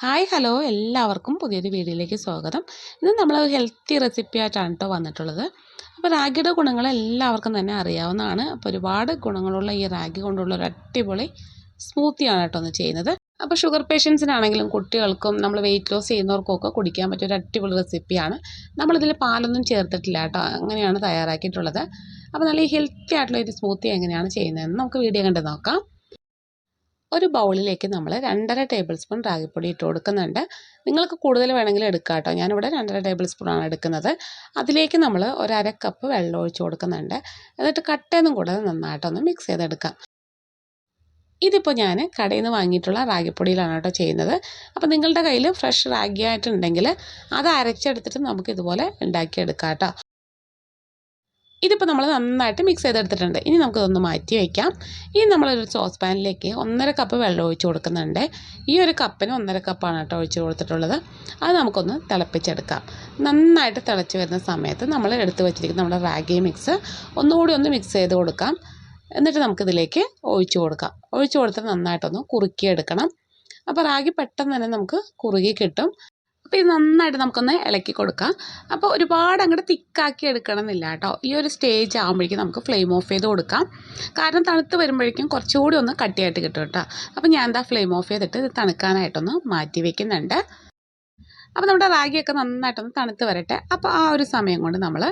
Hi hello എല്ലാവർക്കും പുതിയൊരു വീഡിയോയിലേക്ക് സ്വാഗതം. ഇന്ന് നമ്മൾ ഹെൽത്തി റെസിപ്പി ആയിട്ടാണ് കേട്ടോ വന്നിട്ടുള്ളത്. അപ്പോൾ റാഗിയുടെ ഗുണങ്ങൾ എല്ലാവർക്കും തന്നെ അറിയാവുന്നതാണ്. അപ്പോൾ ഒരുപാട് ഗുണങ്ങളുള്ള ഈ റാഗി കൊണ്ടുള്ള ഒരു അടിപൊളി സ്മൂത്തിയാണ് കേട്ടോ ഒന്ന് ചെയ്യുന്നത്. അപ്പോൾ ഷുഗർ പേഷ്യൻസിനാണെങ്കിലും കുട്ടികൾക്കും നമ്മൾ വെയിറ്റ് ലോസ് ചെയ്യുന്നവർക്കൊക്കെ കുടിക്കാൻ പറ്റിയ ഒരു അടിപൊളി റെസിപ്പിയാണ് നമ്മളിതിൽ പാലൊന്നും ചേർത്തിട്ടില്ല കേട്ടോ അങ്ങനെയാണ് തയ്യാറാക്കിയിട്ടുള്ളത്. അപ്പോൾ നല്ല ഈ ഹെൽത്തി ആയിട്ടുള്ള ഒരു സ്മൂത്തി എങ്ങനെയാണ് ചെയ്യുന്നതെന്ന് നമുക്ക് വീഡിയോ കണ്ട് നോക്കാം. ഒരു ബൗളിലേക്ക് നമ്മൾ രണ്ടര ടേബിൾ സ്പൂൺ റാഗിപ്പൊടി ഇട്ട് കൊടുക്കുന്നുണ്ട്. നിങ്ങൾക്ക് കൂടുതൽ വേണമെങ്കിൽ എടുക്കാം കേട്ടോ. ഞാനിവിടെ രണ്ടര ടേബിൾ സ്പൂണാണ് എടുക്കുന്നത്. അതിലേക്ക് നമ്മൾ ഒരു അര കപ്പ് വെള്ളം ഒഴിച്ച് കൊടുക്കുന്നുണ്ട്. എന്നിട്ട് കട്ടയൊന്നും കൂടാതെ നന്നായിട്ടൊന്ന് മിക്സ് ചെയ്തെടുക്കാം. ഇതിപ്പോൾ ഞാൻ കടയിൽ നിന്ന് വാങ്ങിയിട്ടുള്ള റാഗിപ്പൊടിയിലാണ് കേട്ടോ ചെയ്യുന്നത്. അപ്പോൾ നിങ്ങളുടെ കയ്യിൽ ഫ്രഷ് റാഗി ആയിട്ടുണ്ടെങ്കിൽ അത് അരച്ചെടുത്തിട്ട് നമുക്ക് ഇതുപോലെ ഉണ്ടാക്കിയെടുക്കാം കേട്ടോ. ഇതിപ്പോൾ നമ്മൾ നന്നായിട്ട് മിക്സ് ചെയ്തെടുത്തിട്ടുണ്ട്. ഇനി നമുക്കിതൊന്ന് മാറ്റി വയ്ക്കാം ഇനി നമ്മളൊരു സോസ് പാനിലേക്ക് ഒന്നര കപ്പ് വെള്ളം ഒഴിച്ച് കൊടുക്കുന്നുണ്ട്. ഈ ഒരു കപ്പിന് ഒന്നര കപ്പാണ് കേട്ടോ ഒഴിച്ച് കൊടുത്തിട്ടുള്ളത്. അത് നമുക്കൊന്ന് തിളപ്പിച്ചെടുക്കാം. നന്നായിട്ട് തിളച്ച് വരുന്ന സമയത്ത് നമ്മൾ എടുത്ത് വെച്ചിരിക്കുന്ന നമ്മുടെ റാഗി മിക്സ് ഒന്നുകൂടി ഒന്ന് മിക്സ് ചെയ്ത് കൊടുക്കാം. എന്നിട്ട് നമുക്കിതിലേക്ക് ഒഴിച്ച് കൊടുക്കാം. ഒഴിച്ച് കൊടുത്തിട്ട് നന്നായിട്ടൊന്ന് കുറുക്കിയെടുക്കണം. അപ്പോൾ റാഗി പെട്ടെന്ന് തന്നെ നമുക്ക് കുറുകി കിട്ടും. അപ്പോൾ ഇത് നന്നായിട്ട് നമുക്കൊന്ന് ഇളക്കി കൊടുക്കാം. അപ്പോൾ ഒരുപാട് അങ്ങോട്ട് തിക്കാക്കി എടുക്കണം എന്നില്ല കേട്ടോ. ഈ ഒരു സ്റ്റേജ് ആകുമ്പോഴേക്കും നമുക്ക് ഫ്ലെയിം ഓഫ് ചെയ്ത് കൊടുക്കാം. കാരണം തണുത്ത് വരുമ്പോഴേക്കും കുറച്ചുകൂടി ഒന്ന് കട്ടിയായിട്ട് കിട്ടും കേട്ടോ. അപ്പോൾ ഞാൻ എന്താ ഫ്ലെയിം ഓഫ് ചെയ്തിട്ട് ഇത് തണുക്കാനായിട്ടൊന്ന് മാറ്റി വയ്ക്കുന്നുണ്ട് അപ്പോൾ നമ്മുടെ റാഗിയൊക്കെ നന്നായിട്ടൊന്ന് തണുത്ത് വരട്ടെ. അപ്പോൾ ആ ഒരു സമയം കൊണ്ട് നമ്മൾ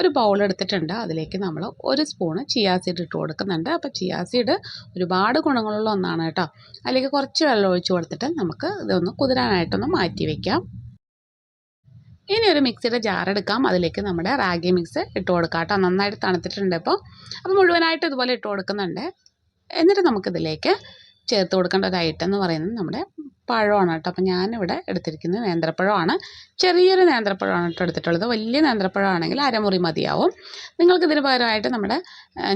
ഒരു ബൗൾ എടുത്തിട്ടുണ്ട്. അതിലേക്ക് നമ്മൾ ഒരു സ്പൂണ് ചിയാ സീഡ് ഇട്ട് കൊടുക്കുന്നുണ്ട്. അപ്പോൾ ചിയാ സീഡ് ഒരുപാട് ഗുണങ്ങളുള്ള ഒന്നാണ് കേട്ടോ. അതിലേക്ക് കുറച്ച് വെള്ളം ഒഴിച്ച് കൊടുത്തിട്ട് നമുക്ക് ഇതൊന്ന് കുതിരാനായിട്ടൊന്ന് മാറ്റി വയ്ക്കാം ഇനി ഒരു മിക്സിയുടെ ജാർ എടുക്കാം. അതിലേക്ക് നമ്മുടെ റാഗി മിക്സ് ഇട്ട് കൊടുക്കാം കേട്ടോ. നന്നായിട്ട് തണുത്തിട്ടുണ്ട് ഇപ്പോൾ അപ്പോൾ മുഴുവനായിട്ട് ഇതുപോലെ ഇട്ട് കൊടുക്കുന്നുണ്ട്. എന്നിട്ട് നമുക്കിതിലേക്ക് ചേർത്ത് കൊടുക്കേണ്ട ഒരു ഐറ്റം എന്ന് പറയുന്നത് നമ്മുടെ പഴമാണ് കേട്ടോ. അപ്പോൾ ഞാനിവിടെ എടുത്തിരിക്കുന്നത് നേന്ത്രപ്പഴമാണ്. ചെറിയൊരു നേന്ത്രപ്പഴമാണ് കേട്ടോ എടുത്തിട്ടുള്ളത്. വലിയ നേന്ത്രപ്പഴമാണെങ്കിൽ അരമുറി മതിയാവും. നിങ്ങൾക്കിതിന് പകരമായിട്ട് നമ്മുടെ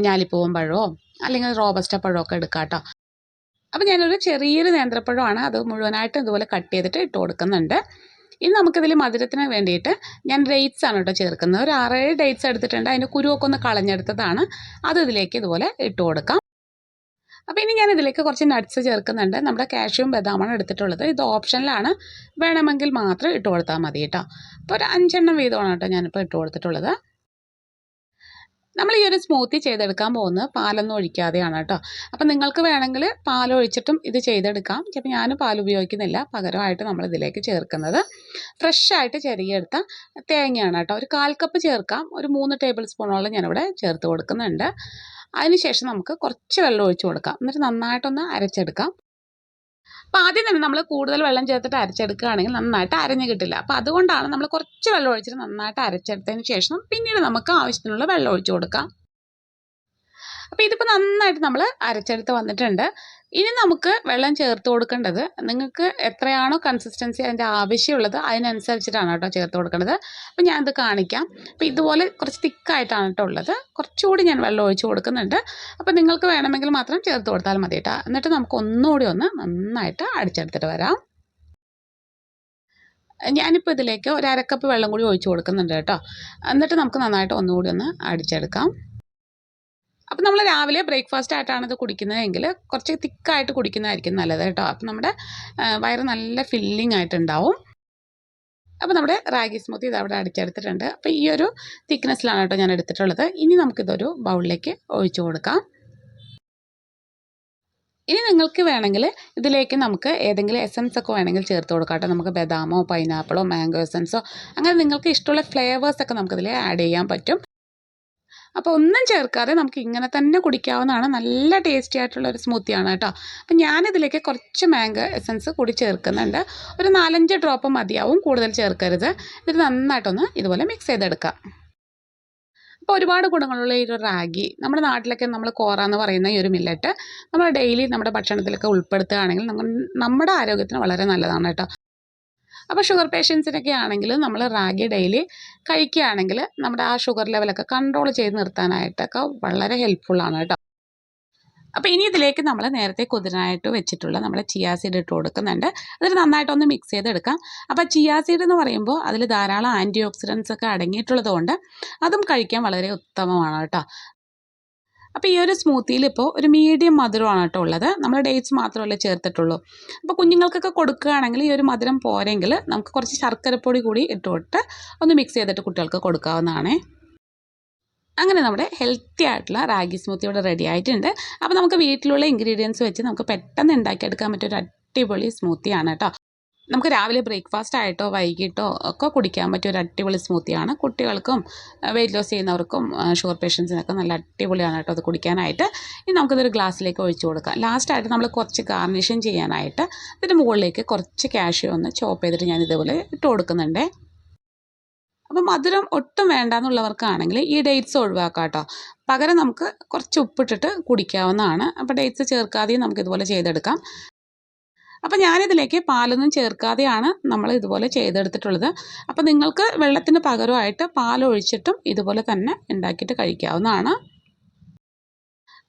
ഞാലിപ്പൂവൻ പഴമോ അല്ലെങ്കിൽ റോബസ്റ്റ പഴമൊക്കെ എടുക്കാം കേട്ടോ. അപ്പോൾ ഞാനൊരു ചെറിയൊരു നേന്ത്രപ്പഴമാണ് അത് മുഴുവനായിട്ട് ഇതുപോലെ കട്ട് ചെയ്തിട്ട് ഇട്ട് കൊടുക്കുന്നുണ്ട്. ഇനി നമുക്കിതിൽ മധുരത്തിന് വേണ്ടിയിട്ട് ഞാൻ ഡേറ്റ്സ് ആണ് കേട്ടോ ചേർക്കുന്നത്. ഒരു ആറേഴ് ഡേറ്റ്സ് എടുത്തിട്ടുണ്ട്. അതിന്റെ കുരുവൊക്കെ ഒന്ന് കളഞ്ഞെടുത്തതാണ്. അത് ഇതിലേക്ക് ഇതുപോലെ ഇട്ട് കൊടുക്കാം. അപ്പോൾ ഇനി ഞാൻ ഇതിലേക്ക് കുറച്ച് നട്ട്സ് ചേർക്കുന്നുണ്ട്. നമ്മുടെ കാഷ്യൂം ബദാമാണ് എടുത്തിട്ടുള്ളത്. ഇത് ഓപ്ഷനിലാണ് വേണമെങ്കിൽ മാത്രം ഇട്ട് കൊടുത്താൽ മതി കേട്ടോ അപ്പോൾ ഒരു അഞ്ചെണ്ണം വീതമാണ് കേട്ടോ ഞാനിപ്പോൾ ഇട്ട് കൊടുത്തിട്ടുള്ളത്. നമ്മൾ ഈ ഒരു സ്മൂത്തി ചെയ്തെടുക്കാൻ പോകുന്നത് പാലൊന്നും ഒഴിക്കാതെയാണ് കേട്ടോ അപ്പം നിങ്ങൾക്ക് വേണമെങ്കിൽ പാലൊഴിച്ചിട്ടും ഇത് ചെയ്തെടുക്കാം. ചിലപ്പോൾ ഞാൻ പാൽ ഉപയോഗിക്കുന്നില്ല. പകരമായിട്ട് നമ്മൾ ഇതിലേക്ക് ചേർക്കുന്നത്. ഫ്രഷ് ആയിട്ട് ചെറിയെടുത്ത തേങ്ങയാണ് കേട്ടോ. ഒരു കാൽ കപ്പ് ചേർക്കാം. ഒരു മൂന്ന് ടേബിൾ സ്പൂണോളം ഞാനിവിടെ ചേർത്ത് കൊടുക്കുന്നുണ്ട്. അതിനുശേഷം നമുക്ക് കുറച്ച് വെള്ളം ഒഴിച്ച് കൊടുക്കാം. എന്നിട്ട് നന്നായിട്ടൊന്ന് അരച്ചെടുക്കാം. അപ്പോൾ ആദ്യം തന്നെ നമ്മൾ കൂടുതൽ വെള്ളം ചേർത്തിട്ട് അരച്ചെടുക്കുകയാണെങ്കിൽ നന്നായിട്ട് അരഞ്ഞു കിട്ടില്ല. അപ്പോൾ അതുകൊണ്ടാണ് നമ്മൾ കുറച്ച് വെള്ളം ഒഴിച്ചിട്ട് നന്നായിട്ട് അരച്ചെടുത്തതിന് ശേഷം പിന്നീട് നമുക്ക് ആവശ്യത്തിനുള്ള വെള്ളം ഒഴിച്ച് കൊടുക്കാം. അപ്പോൾ ഇതിപ്പോൾ നന്നായിട്ട് നമ്മൾ അരച്ചെടുത്ത് വന്നിട്ടുണ്ട്. ഇനി നമുക്ക് വെള്ളം ചേർത്ത് കൊടുക്കേണ്ടത് നിങ്ങൾക്ക് എത്രയാണോ കൺസിസ്റ്റൻസി അതിന്റെ ആവശ്യമുള്ളത് അതിനനുസരിച്ചിട്ടാണ് കേട്ടോ ചേർത്ത് കൊടുക്കേണ്ടത്. അപ്പോൾ ഞാനത് കാണിക്കാം. അപ്പോൾ ഇതുപോലെ കുറച്ച് തിക്കായിട്ടാണ് കേട്ടോ ഉള്ളത്. കുറച്ചുകൂടി ഞാൻ വെള്ളം ഒഴിച്ച് കൊടുക്കുന്നുണ്ട്. അപ്പോൾ നിങ്ങൾക്ക് വേണമെങ്കിൽ മാത്രം ചേർത്ത് കൊടുത്താൽ മതി കേട്ടോ. എന്നിട്ട് നമുക്ക് ഒന്നുകൂടി ഒന്ന് നന്നായിട്ട് അടിച്ചെടുത്തിട്ട് വരാം. ഞാനിപ്പോൾ ഇതിലേക്ക് ഒരു അരക്കപ്പ് വെള്ളം കൂടി ഒഴിച്ച് കൊടുക്കുന്നുണ്ട് കേട്ടോ. എന്നിട്ട് നമുക്ക് നന്നായിട്ട് ഒന്നുകൂടി ഒന്ന് അടിച്ചെടുക്കാം. അപ്പം നമ്മൾ രാവിലെ ബ്രേക്ക്ഫാസ്റ്റ് ആയിട്ടാണ് ഇത് കുടിക്കുന്നതെങ്കിൽ കുറച്ച് തിക്കായിട്ട് കുടിക്കുന്നതായിരിക്കും നല്ലത് കേട്ടോ. അപ്പം നമ്മുടെ വയറ് നല്ല ഫില്ലിംഗ് ആയിട്ടുണ്ടാവും. അപ്പോൾ നമ്മുടെ റാഗി സ്മൂത്തി ഇത് അവിടെ അടിച്ചെടുത്തിട്ടുണ്ട്. അപ്പോൾ ഈ ഒരു തിക്നെസ്സിലാണ് കേട്ടോ ഞാൻ എടുത്തിട്ടുള്ളത്. ഇനി നമുക്കിതൊരു ബൗളിലേക്ക് ഒഴിച്ചു കൊടുക്കാം. ഇനി നിങ്ങൾക്ക് വേണമെങ്കിൽ ഇതിലേക്ക് നമുക്ക് ഏതെങ്കിലും എസൻസ് ഒക്കെ വേണമെങ്കിൽ ചേർത്ത് കൊടുക്കാം നമുക്ക് ബദാമോ പൈനാപ്പിളോ മാംഗോ എസൻസോ അങ്ങനെ നിങ്ങൾക്ക് ഇഷ്ടമുള്ള ഫ്ലേവേഴ്സൊക്കെ നമുക്കിതിൽ ആഡ് ചെയ്യാൻ പറ്റും. അപ്പോൾ ഒന്നും ചേർക്കാതെ നമുക്ക് ഇങ്ങനെ തന്നെ കുടിക്കാവുന്നതാണ്. നല്ല ടേസ്റ്റി ആയിട്ടുള്ള ഒരു സ്മൂത്തിയാണ് കേട്ടോ. അപ്പം ഞാനിതിലേക്ക് കുറച്ച് മാംഗോ എസൻസ് കൂടി ചേർക്കുന്നുണ്ട്. ഒരു നാലഞ്ച് ഡ്രോപ്പ് മതിയാവും കൂടുതൽ ചേർക്കരുത്. ഇത് നന്നായിട്ടൊന്ന് ഇതുപോലെ മിക്സ് ചെയ്തെടുക്കാം അപ്പോൾ ഒരുപാട് ഗുണങ്ങളുള്ള ഈ ഒരു റാഗി നമ്മുടെ നാട്ടിലൊക്കെ നമ്മൾ കോറ എന്ന് പറയുന്ന ഈ ഒരു മില്ലറ്റ് നമ്മൾ ഡെയിലി നമ്മുടെ ഭക്ഷണത്തിലൊക്കെ ഉൾപ്പെടുത്തുകയാണെങ്കിൽ നമ്മൾ നമ്മുടെ ആരോഗ്യത്തിന് വളരെ നല്ലതാണ് കേട്ടോ. അപ്പോൾ ഷുഗർ പേഷ്യൻസിനൊക്കെ ആണെങ്കിൽ നമ്മൾ റാഗി ഡെയിലി കഴിക്കുകയാണെങ്കിൽ നമ്മുടെ ആ ഷുഗർ ലെവലൊക്കെ കൺട്രോൾ ചെയ്ത് നിർത്താനായിട്ടൊക്കെ വളരെ ഹെൽപ്ഫുള്ളാണ് കേട്ടോ. അപ്പോൾ ഇനി ഇതിലേക്ക് നമ്മൾ നേരത്തെ കുതിരാനായിട്ട് വെച്ചിട്ടുള്ള നമ്മൾ ചിയാ സീഡ് ഇട്ട് കൊടുക്കുന്നുണ്ട്. അതിൽ നന്നായിട്ടൊന്ന് മിക്സ് ചെയ്തെടുക്കാം. അപ്പോൾ ചിയാ സീഡ് എന്ന് പറയുമ്പോൾ അതിൽ ധാരാളം ആന്റി ഓക്സിഡൻസ് ഒക്കെ അടങ്ങിയിട്ടുള്ളതുകൊണ്ട് അതും കഴിക്കാൻ വളരെ ഉത്തമമാണ് കേട്ടോ. അപ്പോൾ ഈ ഒരു സ്മൂത്തിയിൽ ഇപ്പോൾ ഒരു മീഡിയം മധുരമാണ് കേട്ടോ ഉള്ളത്. നമ്മൾ ഡേറ്റ്സ് മാത്രമല്ലേ ചേർത്തിട്ടുള്ളൂ. അപ്പോൾ കുഞ്ഞുങ്ങൾക്കൊക്കെ കൊടുക്കുകയാണെങ്കിൽ ഈ ഒരു മധുരം പോരെങ്കിൽ നമുക്ക് കുറച്ച് ശർക്കരപ്പൊടി കൂടി ഇട്ടുകൊട്ട് ഒന്ന് മിക്സ് ചെയ്തിട്ട് കുട്ടികൾക്ക് കൊടുക്കാവുന്നതാണ്. അങ്ങനെ നമ്മുടെ ഹെൽത്തി ആയിട്ടുള്ള റാഗി സ്മൂത്തി ഇവിടെ റെഡി ആയിട്ടുണ്ട്. അപ്പോൾ നമുക്ക് വീട്ടിലുള്ള ഇൻഗ്രീഡിയൻസ് വെച്ച് നമുക്ക് പെട്ടെന്ന് ഉണ്ടാക്കിയെടുക്കാൻ പറ്റിയ ഒരു അടിപൊളി സ്മൂത്തിയാണ് കേട്ടോ. നമുക്ക് രാവിലെ ബ്രേക്ക്ഫാസ്റ്റ് ആയിട്ടോ വൈകിട്ടോ ഒക്കെ കുടിക്കാൻ പറ്റിയ ഒരു അടിപൊളി സ്മൂത്തിയാണ് കുട്ടികൾക്കും വെയിറ്റ് ലോസ് ചെയ്യുന്നവർക്കും ഷുഗർ പേഷ്യൻസിനൊക്കെ നല്ല അടിപൊളിയാണ് കേട്ടോ അത് കുടിക്കാനായിട്ട്. ഇനി നമുക്കിതൊരു ഗ്ലാസ്സിലേക്ക് ഒഴിച്ചു കൊടുക്കാം. ലാസ്റ്റായിട്ട് നമ്മൾ കുറച്ച് ഗാർണിഷൻ ചെയ്യാനായിട്ട് ഇതിന്റെ മുകളിലേക്ക് കുറച്ച് കാഷ്യൂ ഒന്ന് ചോപ്പ് ചെയ്തിട്ട് ഞാൻ ഇതുപോലെ ഇട്ട് കൊടുക്കുന്നുണ്ട്. അപ്പോൾ മധുരം ഒട്ടും വേണ്ടാന്നുള്ളവർക്കാണെങ്കിൽ ഈ ഡേറ്റ്സ് ഒഴിവാക്കാം കേട്ടോ. പകരം നമുക്ക് കുറച്ച് ഉപ്പിട്ടിട്ട് കുടിക്കാവുന്നതാണ്. അപ്പോൾ ഡേറ്റ്സ് ചേർക്കാതെയും നമുക്ക് ഇതുപോലെ ചെയ്തെടുക്കാം. അപ്പോൾ ഞാനിതിലേക്ക് പാലൊന്നും ചേർക്കാതെയാണ് നമ്മൾ ഇതുപോലെ ചെയ്തെടുത്തിട്ടുള്ളത്. അപ്പോൾ നിങ്ങൾക്ക് വെള്ളത്തിന് പകരമായിട്ട് പാലൊഴിച്ചിട്ടും ഇതുപോലെ തന്നെ ഉണ്ടാക്കിയിട്ട് കഴിക്കാവുന്നതാണ്.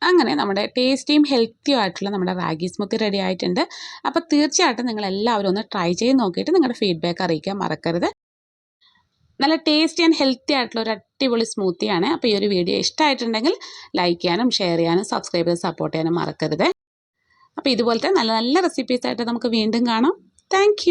അങ്ങനെ നമ്മുടെ ടേസ്റ്റിയും ഹെൽത്തിയും ആയിട്ടുള്ള നമ്മുടെ റാഗി സ്മൂത്തി റെഡി ആയിട്ടുണ്ട്. അപ്പോൾ തീർച്ചയായിട്ടും നിങ്ങൾ എല്ലാവരും ഒന്ന് ട്രൈ ചെയ്ത് നോക്കിയിട്ട് നിങ്ങളുടെ ഫീഡ്ബാക്ക് അറിയിക്കാൻ മറക്കരുത്. നല്ല ടേസ്റ്റി ആൻഡ് ഹെൽത്തി ആയിട്ടുള്ള ഒരു അടിപൊളി സ്മൂത്തിയാണ്. അപ്പോൾ ഈ ഒരു വീഡിയോ ഇഷ്ടമായിട്ടുണ്ടെങ്കിൽ ലൈക്ക് ചെയ്യാനും ഷെയർ ചെയ്യാനും സബ്സ്ക്രൈബ് ചെയ്ത് സപ്പോർട്ട് ചെയ്യാനും മറക്കരുത്. അപ്പോൾ ഇതുപോലത്തെ നല്ല നല്ല റെസിപ്പീസായിട്ട് നമുക്ക് വീണ്ടും കാണാം. താങ്ക്